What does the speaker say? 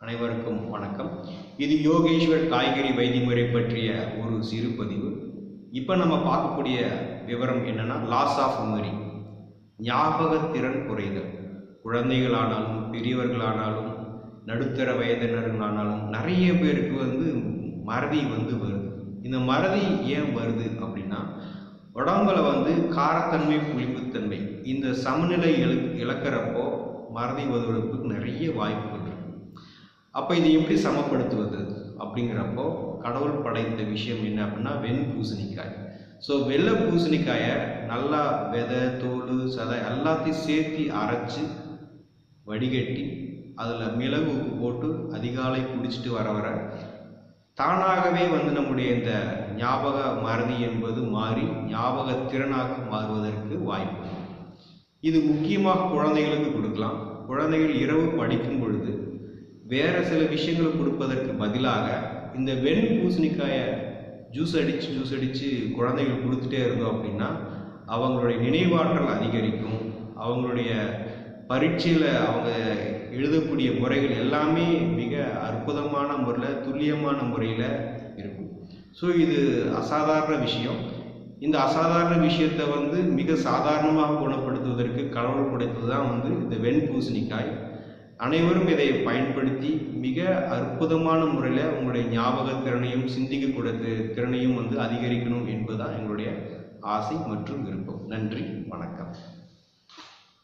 அனைவருக்கும் வணக்கம். இது யோகேஸ்வர் காய்கறி வைத்தியமுறை பற்றிய ஒரு சிறு பதிவு. இப்போ நம்ம பார்க்கக்கூடிய விவரம் என்னன்னா லாஸ் ஆஃப் மெமரி ஞாபகத்திறன் குறைதல். குழந்தைகளானாலும் பெரியவர்களானாலும் நடுத்தர வயதினர்களானாலும் நிறைய பேருக்கு வந்து மறதி வந்து வருது. இந்த மறதி ஏன் வருது அப்படின்னா உடம்புல வந்து காரத்தன்மை புளிப்புத்தன்மை இந்த சமநிலை இழ இழக்கிறப்போ மறதி வருவதற்கு நிறைய வாய்ப்பு அப்போ இதை எப்படி சமப்படுத்துவது? அப்படிங்கிறப்போ கடவுள் படைத்த விஷயம் என்ன அப்படின்னா வெண் பூசணிக்காய். ஸோ வெள்ளை பூசணிக்காயை நல்லா விதை தோல் சதை எல்லாத்தையும் சேர்த்து அரைச்சி வடிகட்டி அதில் மிளகு உப்பு போட்டு அதிகாலை குடிச்சிட்டு வர வர தானாகவே வந்து நம்முடைய இந்த ஞாபக மறதி என்பது மாறி ஞாபக திறனாக மாறுவதற்கு வாய்ப்பு. இது முக்கியமாக குழந்தைகளுக்கு கொடுக்கலாம். குழந்தைகள் இரவு படிக்கும் பொழுது வேற சில விஷயங்களை கொடுப்பதற்கு பதிலாக இந்த வெண் பூசணிக்காயை ஜூஸ் அடித்து ஜூஸ் அடித்து குழந்தைகள் கொடுத்துட்டே இருந்தோம் அப்படின்னா அவங்களுடைய நினைவாற்றல் அதிகரிக்கும். அவங்களுடைய பரீட்சையில் அவங்க எழுதக்கூடிய முறைகள் எல்லாமே மிக அற்புதமான முறையில் துல்லியமான முறையில் இருக்கும். ஸோ இது அசாதாரண விஷயம். இந்த அசாதாரண விஷயத்தை வந்து மிக சாதாரணமாக குணப்படுத்துவதற்கு கடவுள் படைத்தது தான் வந்து இந்த வெண் பூசணிக்காய். அனைவரும் இதை பயன்படுத்தி மிக அற்புதமான முறையில் உங்களுடைய ஞாபக திறனையும் சிந்திக்கக்கூடிய திறனையும் வந்து அதிகரிக்கணும் என்பதுதான் எங்களுடைய ஆசை மற்றும் விருப்பம்.